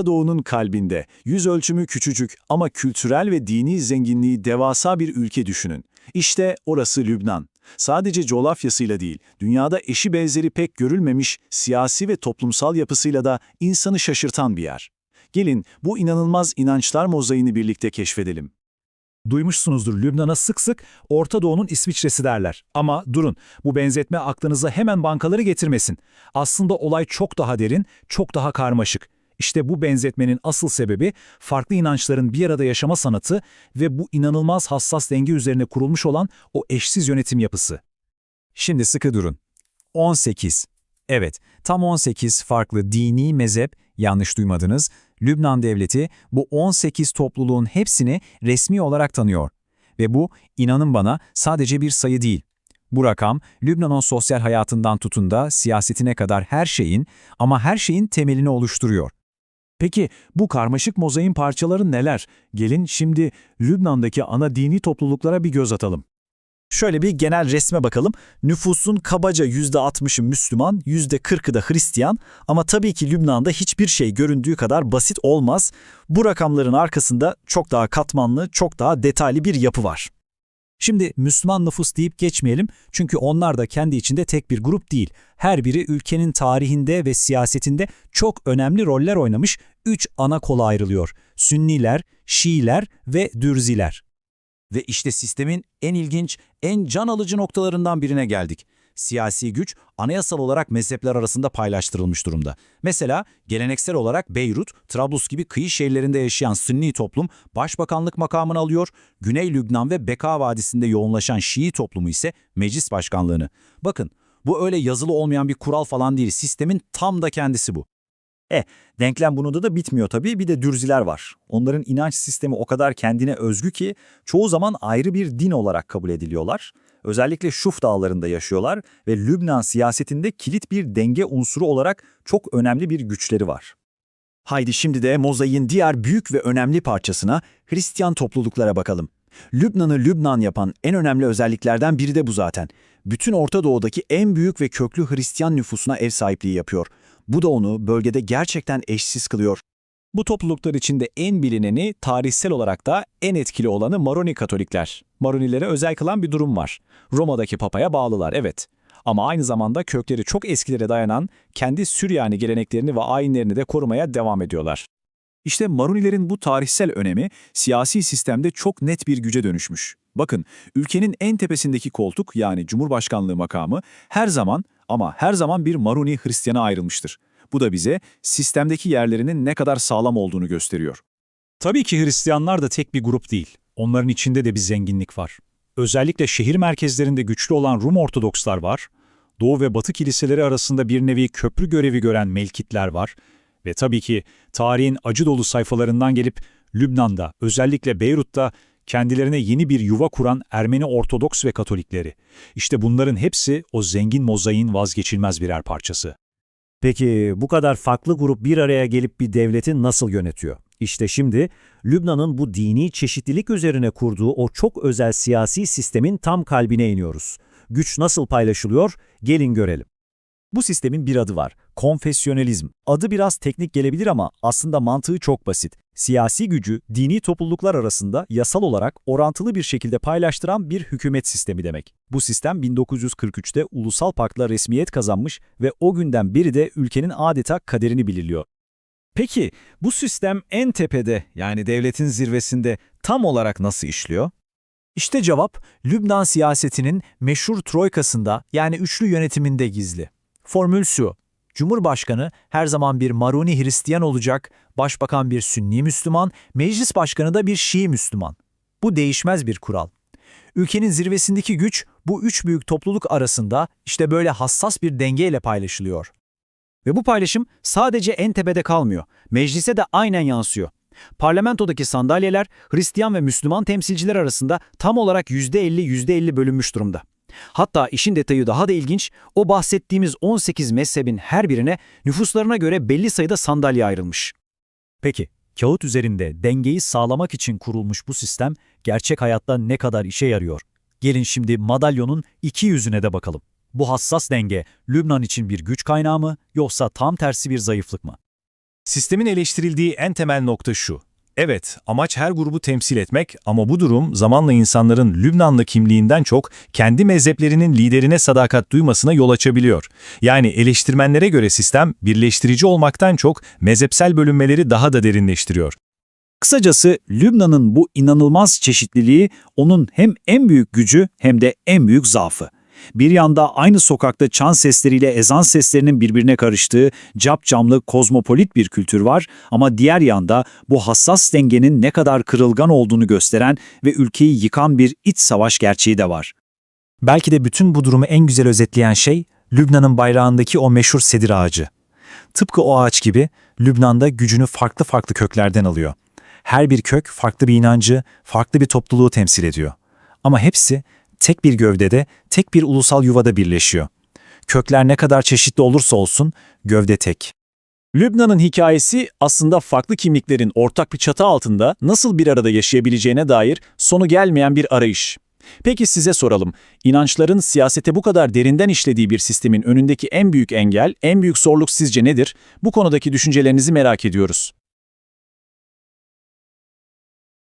Orta Doğu'nun kalbinde, yüz ölçümü küçücük ama kültürel ve dini zenginliği devasa bir ülke düşünün. İşte orası Lübnan. Sadece coğrafyasıyla değil, dünyada eşi benzeri pek görülmemiş siyasi ve toplumsal yapısıyla da insanı şaşırtan bir yer. Gelin bu inanılmaz inançlar mozaiğini birlikte keşfedelim. Duymuşsunuzdur Lübnan'a sık sık Orta Doğu'nun İsviçre'si derler. Ama durun, bu benzetme aklınıza hemen bankaları getirmesin. Aslında olay çok daha derin, çok daha karmaşık. İşte bu benzetmenin asıl sebebi farklı inançların bir arada yaşama sanatı ve bu inanılmaz hassas denge üzerine kurulmuş olan o eşsiz yönetim yapısı. Şimdi sıkı durun. 18. Evet, tam 18 farklı dini mezhep, yanlış duymadınız, Lübnan devleti bu 18 topluluğun hepsini resmi olarak tanıyor. Ve bu, inanın bana, sadece bir sayı değil. Bu rakam, Lübnan'ın sosyal hayatından tutun da siyasetine kadar her şeyin ama her şeyin temelini oluşturuyor. Peki bu karmaşık mozaiğin parçaları neler? Gelin şimdi Lübnan'daki ana dini topluluklara bir göz atalım. Şöyle bir genel resme bakalım. Nüfusun kabaca %60'ı Müslüman, %40'ı da Hristiyan ama tabii ki Lübnan'da hiçbir şey göründüğü kadar basit olmaz. Bu rakamların arkasında çok daha katmanlı, çok daha detaylı bir yapı var. Şimdi Müslüman nüfus deyip geçmeyelim çünkü onlar da kendi içinde tek bir grup değil. Her biri ülkenin tarihinde ve siyasetinde çok önemli roller oynamış üç ana kola ayrılıyor. Sünniler, Şiiler ve Dürziler. Ve işte sistemin en ilginç, en can alıcı noktalarından birine geldik. Siyasi güç anayasal olarak mezhepler arasında paylaştırılmış durumda. Mesela geleneksel olarak Beyrut, Trablus gibi kıyı şehirlerinde yaşayan Sünni toplum başbakanlık makamını alıyor, Güney Lübnan ve Beka Vadisi'nde yoğunlaşan Şii toplumu ise meclis başkanlığını. Bakın bu öyle yazılı olmayan bir kural falan değil, sistemin tam da kendisi bu. E, denklem bununda da bitmiyor tabii. Bir de dürziler var. Onların inanç sistemi o kadar kendine özgü ki çoğu zaman ayrı bir din olarak kabul ediliyorlar. Özellikle Şuf dağlarında yaşıyorlar ve Lübnan siyasetinde kilit bir denge unsuru olarak çok önemli bir güçleri var. Haydi şimdi de mozaiğin diğer büyük ve önemli parçasına Hristiyan topluluklara bakalım. Lübnan'ı Lübnan yapan en önemli özelliklerden biri de bu zaten. Bütün Orta Doğu'daki en büyük ve köklü Hristiyan nüfusuna ev sahipliği yapıyor. Bu da onu bölgede gerçekten eşsiz kılıyor. Bu topluluklar içinde en bilineni, tarihsel olarak da en etkili olanı Maroni Katolikler. Maronilere özel kılan bir durum var. Roma'daki papaya bağlılar, evet. Ama aynı zamanda kökleri çok eskilere dayanan kendi Süryani geleneklerini ve ayinlerini de korumaya devam ediyorlar. İşte Marunilerin bu tarihsel önemi siyasi sistemde çok net bir güce dönüşmüş. Bakın, ülkenin en tepesindeki koltuk yani Cumhurbaşkanlığı makamı her zaman ama her zaman bir Maruni Hristiyana ayrılmıştır. Bu da bize sistemdeki yerlerinin ne kadar sağlam olduğunu gösteriyor. Tabii ki Hristiyanlar da tek bir grup değil. Onların içinde de bir zenginlik var. Özellikle şehir merkezlerinde güçlü olan Rum Ortodokslar var. Doğu ve Batı kiliseleri arasında bir nevi köprü görevi gören Melkitler var. Ve tabii ki tarihin acı dolu sayfalarından gelip Lübnan'da, özellikle Beyrut'ta kendilerine yeni bir yuva kuran Ermeni Ortodoks ve Katolikleri. İşte bunların hepsi o zengin mozaiğin vazgeçilmez birer parçası. Peki bu kadar farklı grup bir araya gelip bir devleti nasıl yönetiyor? İşte şimdi Lübnan'ın bu dini çeşitlilik üzerine kurduğu o çok özel siyasi sistemin tam kalbine iniyoruz. Güç nasıl paylaşılıyor? Gelin görelim. Bu sistemin bir adı var. Konfesyonelizm. Adı biraz teknik gelebilir ama aslında mantığı çok basit. Siyasi gücü dini topluluklar arasında yasal olarak orantılı bir şekilde paylaştıran bir hükümet sistemi demek. Bu sistem 1943'te ulusal parkla resmiyet kazanmış ve o günden beri de ülkenin adeta kaderini belirliyor. Peki bu sistem en tepede yani devletin zirvesinde tam olarak nasıl işliyor? İşte cevap Lübnan siyasetinin meşhur troikasında yani üçlü yönetiminde gizli. Formül şu, Cumhurbaşkanı her zaman bir Maruni Hristiyan olacak, başbakan bir Sünni Müslüman, meclis başkanı da bir Şii Müslüman. Bu değişmez bir kural. Ülkenin zirvesindeki güç bu üç büyük topluluk arasında işte böyle hassas bir dengeyle paylaşılıyor. Ve bu paylaşım sadece en tepede kalmıyor. Meclise de aynen yansıyor. Parlamentodaki sandalyeler Hristiyan ve Müslüman temsilciler arasında tam olarak %50-%50 bölünmüş durumda. Hatta işin detayı daha da ilginç, o bahsettiğimiz 18 mezhebin her birine nüfuslarına göre belli sayıda sandalye ayrılmış. Peki, kağıt üzerinde dengeyi sağlamak için kurulmuş bu sistem gerçek hayatta ne kadar işe yarıyor? Gelin şimdi madalyonun iki yüzüne de bakalım. Bu hassas denge Lübnan için bir güç kaynağı mı yoksa tam tersi bir zayıflık mı? Sistemin eleştirildiği en temel nokta şu. Evet, amaç her grubu temsil etmek ama bu durum zamanla insanların Lübnanlı kimliğinden çok kendi mezheplerinin liderine sadakat duymasına yol açabiliyor. Yani eleştirmenlere göre sistem birleştirici olmaktan çok mezhepsel bölünmeleri daha da derinleştiriyor. Kısacası Lübnan'ın bu inanılmaz çeşitliliği onun hem en büyük gücü hem de en büyük zaafı. Bir yanda aynı sokakta çan sesleriyle ezan seslerinin birbirine karıştığı cap camlı kozmopolit bir kültür var ama diğer yanda bu hassas dengenin ne kadar kırılgan olduğunu gösteren ve ülkeyi yıkan bir iç savaş gerçeği de var. Belki de bütün bu durumu en güzel özetleyen şey Lübnan'ın bayrağındaki o meşhur sedir ağacı. Tıpkı o ağaç gibi Lübnan'da gücünü farklı farklı köklerden alıyor. Her bir kök farklı bir inancı, farklı bir topluluğu temsil ediyor. Ama hepsi tek bir gövdede, tek bir ulusal yuvada birleşiyor. Kökler ne kadar çeşitli olursa olsun gövde tek. Lübnan'ın hikayesi aslında farklı kimliklerin ortak bir çatı altında nasıl bir arada yaşayabileceğine dair sonu gelmeyen bir arayış. Peki size soralım, inançların siyasete bu kadar derinden işlediği bir sistemin önündeki en büyük engel, en büyük zorluk sizce nedir? Bu konudaki düşüncelerinizi merak ediyoruz.